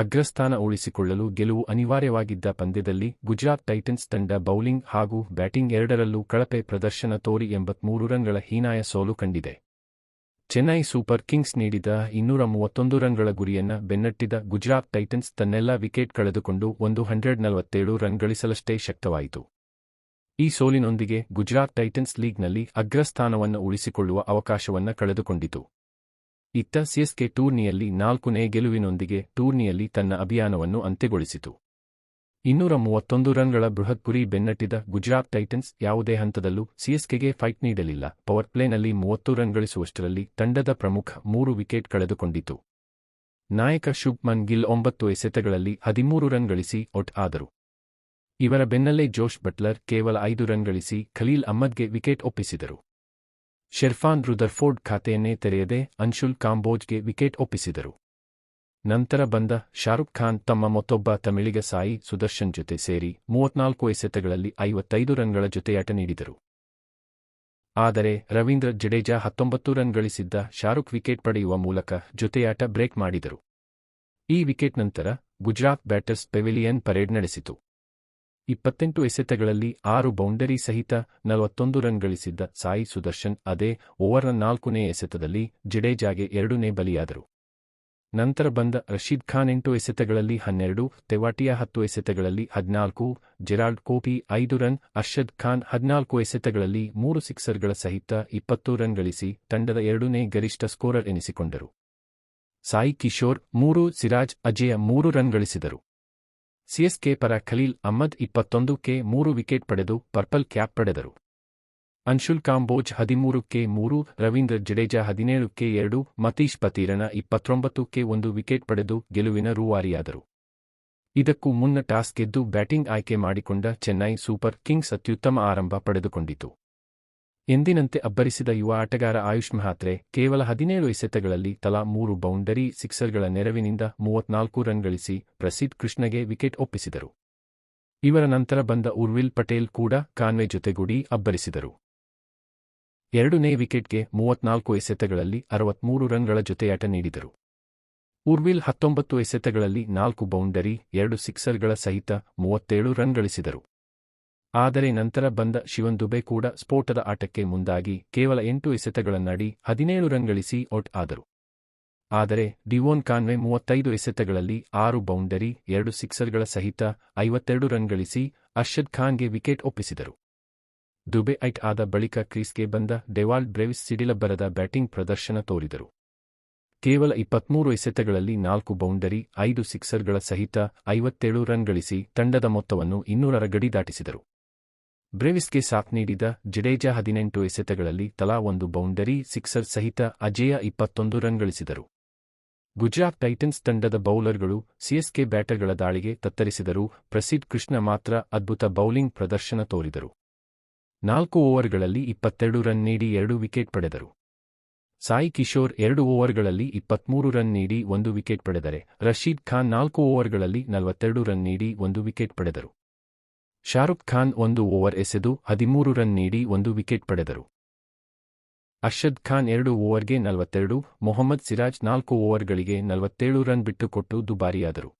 ಅಗ್ರಸ್ಥಾನ ಉಳಿಸಿಕೊಳ್ಳಲು ಗೆಲುವು ಅನಿವಾರ್ಯವಾಗಿದ್ದ ಪಂದ್ಯದಲ್ಲಿ ಗುಜರಾತ್ ಟೈಟನ್ಸ್ ತಂಡ ಬೌಲಿಂಗ್ ಹಾಗೂ ಬ್ಯಾಟಿಂಗ್ ಎರಡರಲ್ಲೂ ಕಳಪೆ ಪ್ರದರ್ಶನ ತೋರಿ ಎಂಬತ್ಮೂರು ರನ್ಗಳ ಹೀನಾಯ ಸೋಲು ಕಂಡಿದೆ. ಚೆನ್ನೈ ಸೂಪರ್ ಕಿಂಗ್ಸ್ ನೀಡಿದ ಇನ್ನೂರ ಮೂವತ್ತೊಂದು ರನ್ಗಳ ಗುರಿಯನ್ನ ಬೆನ್ನಟ್ಟಿದ ಗುಜರಾತ್ ಟೈಟನ್ಸ್ ತನ್ನೆಲ್ಲ ವಿಕೆಟ್ ಕಳೆದುಕೊಂಡು ಒಂದು ಹಂಡ್ರೆಡ್ ನಲವತ್ತೇಳು ರನ್ ಗಳಿಸಲಷ್ಟೇ ಶಕ್ತವಾಯಿತು. ಈ ಸೋಲಿನೊಂದಿಗೆ ಗುಜರಾತ್ ಟೈಟನ್ಸ್ ಲೀಗ್ನಲ್ಲಿ ಅಗ್ರಸ್ಥಾನವನ್ನು ಉಳಿಸಿಕೊಳ್ಳುವ ಅವಕಾಶವನ್ನ ಕಳೆದುಕೊಂಡಿತು. ಇತ್ತ ಸಿಎಸ್ಕೆ ಟೂರ್ನಿಯಲ್ಲಿ ನಾಲ್ಕನೇ ಗೆಲುವಿನೊಂದಿಗೆ ಟೂರ್ನಿಯಲ್ಲಿ ತನ್ನ ಅಭಿಯಾನವನ್ನು ಅಂತ್ಯಗೊಳಿಸಿತು. ಇನ್ನೂರ ಮೂವತ್ತೊಂದು ರನ್ಗಳ ಬೃಹತ್ ಗುರಿ ಬೆನ್ನಟ್ಟಿದ ಗುಜರಾತ್ ಟೈಟನ್ಸ್ ಯಾವುದೇ ಹಂತದಲ್ಲೂ ಸಿಎಸ್ಕೆಗೆ ಫೈಟ್ ನೀಡಲಿಲ್ಲ. ಪವರ್ ಪ್ಲೇನಲ್ಲಿ ಮೂವತ್ತು ರನ್ ಗಳಿಸುವಷ್ಟರಲ್ಲಿ ತಂಡದ ಪ್ರಮುಖ ಮೂರು ವಿಕೆಟ್ ಕಳೆದುಕೊಂಡಿತು. ನಾಯಕ ಶುಭ್ಮನ್ ಗಿಲ್ ಒಂಬತ್ತು ಎಸೆತಗಳಲ್ಲಿ ಹದಿಮೂರು ರನ್ ಗಳಿಸಿ ಔಟ್ ಆದರು. ಇವರ ಬೆನ್ನಲ್ಲೇ ಜೋಶ್ ಬಟ್ಲರ್ ಕೇವಲ ಐದು ರನ್ ಗಳಿಸಿ ಖಲೀಲ್ ಅಹ್ಮದ್ಗೆ ವಿಕೆಟ್ ಒಪ್ಪಿಸಿದರು. ಶೆರ್ಫಾನ್ ರುದರ್ಫೋರ್ಡ್ ಖಾತೆಯನ್ನೇ ತೆರೆಯದೆ ಅನ್ಶುಲ್ ಕಾಂಬೋಜ್ಗೆ ವಿಕೆಟ್ ಒಪ್ಪಿಸಿದರು. ನಂತರ ಬಂದ ಶಾರುಖ್ ಖಾನ್ ತಮ್ಮ ಮತ್ತೊಬ್ಬ ತಮಿಳಿಗ ಸಾಯಿ ಸುದರ್ಶನ್ ಜೊತೆ ಸೇರಿ ಮೂವತ್ನಾಲ್ಕು ಎಸೆತಗಳಲ್ಲಿ ಐವತ್ತೈದು ರನ್ಗಳ ಜೊತೆಯಾಟ ನೀಡಿದರು. ಆದರೆ ರವೀಂದ್ರ ಜಡೇಜಾ ಹತ್ತೊಂಬತ್ತು ರನ್ ಗಳಿಸಿದ್ದ ಶಾರುಖ್ ವಿಕೆಟ್ ಪಡೆಯುವ ಮೂಲಕ ಜೊತೆಯಾಟ ಬ್ರೇಕ್ ಮಾಡಿದರು. ಈ ವಿಕೆಟ್ ನಂತರ ಗುಜರಾತ್ ಬ್ಯಾಟರ್ಸ್ ಪೆವಿಲಿಯನ್ ಪರೇಡ್ ನಡೆಸಿತು. ಇಪ್ಪತ್ತೆಂಟು ಎಸೆತಗಳಲ್ಲಿ ಆರು ಬೌಂಡರಿ ಸಹಿತ ನಲವತ್ತೊಂದು ರನ್ ಗಳಿಸಿದ್ದ ಸಾಯಿ ಸುದರ್ಶನ್ ಅದೇ ಓವರ್ನ ನಾಲ್ಕನೇ ಎಸೆತದಲ್ಲಿ ಜಡೇಜಾಗೆ ಎರಡನೇ ಬಲಿಯಾದರು. ನಂತರ ಬಂದ ರಶೀದ್ ಖಾನ್ ಎಂಟು ಎಸೆತಗಳಲ್ಲಿ ಹನ್ನೆರಡು, ತೆವಾಟಿಯಾ ಹತ್ತು ಎಸೆತಗಳಲ್ಲಿ ಹದಿನಾಲ್ಕು ಜೆರಾಲ್ಡ್ ಕೋಪಿ ಐದು ರನ್, ಅರ್ಷದ್ ಖಾನ್ ಹದಿನಾಲ್ಕು ಎಸೆತಗಳಲ್ಲಿ ಮೂರು ಸಿಕ್ಸರ್ಗಳ ಸಹಿತ ಇಪ್ಪತ್ತು ರನ್ ಗಳಿಸಿ ತಂಡದ ಎರಡನೇ ಗರಿಷ್ಠ ಸ್ಕೋರರ್ ಎನಿಸಿಕೊಂಡರು. ಸಾಯಿ ಕಿಶೋರ್ ಮೂರು, ಸಿರಾಜ್ ಅಜೇಯ ಮೂರು ರನ್ ಗಳಿಸಿದರು. ಸಿಎಸ್ಕೆ ಪರ ಖಲೀಲ್ ಅಹ್ಮದ್ ಇಪ್ಪತ್ತೊಂದು ಕೆ ಮೂರು ವಿಕೆಟ್ ಪಡೆದು ಪರ್ಪಲ್ ಕ್ಯಾಪ್ ಪಡೆದರು. ಅನ್ಶುಲ್ ಕಾಂಬೋಜ್ ಹದಿಮೂರು ಕೆ ಮೂರು, ರವೀಂದ್ರ ಜಡೇಜಾ ಹದಿನೇಳು ಕೆ ಎರಡು, ಮತೀಶ್ ಪತೀರನ ಇಪ್ಪತ್ತೊಂಬತ್ತು ಕೆ ಒಂದು ವಿಕೆಟ್ ಪಡೆದು ಗೆಲುವಿನ ರೂವಾರಿಯಾದರು. ಇದಕ್ಕೂ ಮುನ್ನ ಟಾಸ್ ಗೆದ್ದು ಬ್ಯಾಟಿಂಗ್ ಆಯ್ಕೆ ಮಾಡಿಕೊಂಡ ಚೆನ್ನೈ ಸೂಪರ್ ಕಿಂಗ್ಸ್ ಅತ್ಯುತ್ತಮ ಆರಂಭ ಪಡೆದುಕೊಂಡಿತು. ಎಂದಿನಂತೆ ಅಬ್ಬರಿಸಿದ ಯುವ ಆಟಗಾರ ಆಯುಷ್ ಮಹಾತ್ರೆ ಕೇವಲ ಹದಿನೇಳು ಎಸೆತಗಳಲ್ಲಿ ತಲಾ ಮೂರು ಬೌಂಡರಿ ಸಿಕ್ಸರ್ಗಳ ನೆರವಿನಿಂದ ಮೂವತ್ನಾಲ್ಕು ರನ್ ಗಳಿಸಿ ಪ್ರಸಿದ್ ಕೃಷ್ಣಗೆ ವಿಕೆಟ್ ಒಪ್ಪಿಸಿದರು. ಇವರ ನಂತರ ಬಂದ ಉರ್ವಿಲ್ ಪಟೇಲ್ ಕೂಡ ಕಾನ್ವೆ ಜೊತೆಗೂಡಿ ಅಬ್ಬರಿಸಿದರು. ಎರಡನೇ ವಿಕೆಟ್ಗೆ ಮೂವತ್ನಾಲ್ಕು ಎಸೆತಗಳಲ್ಲಿ ಅರವತ್ಮೂರು ರನ್ಗಳ ಜೊತೆಯಾಟ ನೀಡಿದರು. ಉರ್ವಿಲ್ ಹತ್ತೊಂಬತ್ತು ಎಸೆತಗಳಲ್ಲಿ ನಾಲ್ಕು ಬೌಂಡರಿ, ಎರಡು ಸಿಕ್ಸರ್ಗಳ ಸಹಿತ ಮೂವತ್ತೇಳು ರನ್ ಗಳಿಸಿದರು. ಆದರೆ ನಂತರ ಬಂದ ಶಿವನ್ ದುಬೆ ಕೂಡ ಸ್ಫೋಟದ ಆಟಕ್ಕೆ ಮುಂದಾಗಿ ಕೇವಲ ಎಂಟು ಎಸೆತಗಳನ್ನಡಿ ಹದಿನೇಳು ರನ್ ಗಳಿಸಿ ಔಟ್ ಆದರು. ಆದರೆ ಡಿವೋನ್ ಕಾನ್ವೆ ಮೂವತ್ತೈದು ಎಸೆತಗಳಲ್ಲಿ ಆರು ಬೌಂಡರಿ, ಎರಡು ಸಿಕ್ಸರ್ಗಳ ಸಹಿತ ಐವತ್ತೆರಡು ರನ್ ಗಳಿಸಿ ಅರ್ಷದ್ ಖಾನ್ಗೆ ವಿಕೆಟ್ ಒಪ್ಪಿಸಿದರು. ದುಬೆ ಐಟ್ ಆದ ಬಳಿಕ ಕ್ರೀಸ್ಗೆ ಬಂದ ಡೆವಾಲ್ಡ್ ಬ್ರೇವಿಸ್ ಸಿಡಿಲಬ್ಬರದ ಬ್ಯಾಟಿಂಗ್ ಪ್ರದರ್ಶನ ತೋರಿದರು. ಕೇವಲ ಇಪ್ಪತ್ಮೂರು ಎಸೆತಗಳಲ್ಲಿ ನಾಲ್ಕು ಬೌಂಡರಿ, ಐದು ಸಿಕ್ಸರ್ಗಳ ಸಹಿತ ಐವತ್ತೇಳು ರನ್ ಗಳಿಸಿ ತಂಡದ ಮೊತ್ತವನ್ನು ಇನ್ನೂರರ ಗಡಿ ದಾಟಿಸಿದರು. ಬ್ರೆವಿಸ್ಗೆ ಸಾಥ್ ನೀಡಿದ ಜಡೇಜಾ ಹದಿನೆಂಟು ಎಸೆತಗಳಲ್ಲಿ ತಲಾ ಒಂದು ಬೌಂಡರಿ ಸಿಕ್ಸರ್ ಸಹಿತ ಅಜೇಯ ಇಪ್ಪತ್ತೊಂದು ರನ್ ಗಳಿಸಿದರು. ಗುಜರಾತ್ ಟೈಟನ್ಸ್ ತಂಡದ ಬೌಲರ್ಗಳು ಸಿಎಸ್ಕೆ ಬ್ಯಾಟರ್ಗಳ ದಾಳಿಗೆ ತತ್ತರಿಸಿದರು ಪ್ರಸಿದ್ ಕೃಷ್ಣ ಮಾತ್ರ ಅದ್ಭುತ ಬೌಲಿಂಗ್ ಪ್ರದರ್ಶನ ತೋರಿದರು. ನಾಲ್ಕು ಓವರ್ಗಳಲ್ಲಿ ಇಪ್ಪತ್ತೆರಡು ರನ್ ನೀಡಿ ಎರಡು ವಿಕೆಟ್ ಪಡೆದರು. ಸಾಯಿ ಕಿಶೋರ್ ಎರಡು ಓವರ್ಗಳಲ್ಲಿ ಇಪ್ಪತ್ಮೂರು ರನ್ ನೀಡಿ ಒಂದು ವಿಕೆಟ್ ಪಡೆದರೆ ರಶೀದ್ ಖಾನ್ ನಾಲ್ಕು ಓವರ್ಗಳಲ್ಲಿ ನಲವತ್ತೆರಡು ರನ್ ನೀಡಿ ಒಂದು ವಿಕೆಟ್ ಪಡೆದರು. ಶಾರುಖ್ ಖಾನ್ ಒಂದು ಓವರ್ ಎಸೆದು ಹದಿಮೂರು ರನ್ ನೀಡಿ ಒಂದು ವಿಕೆಟ್ ಪಡೆದರು. ಅರ್ಷದ್ ಖಾನ್ ಎರಡು ಓವರ್ಗೆ ನಲವತ್ತೆರಡು, ಮೊಹಮ್ಮದ್ ಸಿರಾಜ್ ನಾಲ್ಕು ಓವರ್ಗಳಿಗೆ ನಲವತ್ತೇಳು ರನ್ ಬಿಟ್ಟುಕೊಟ್ಟು ದುಬಾರಿಯಾದರು.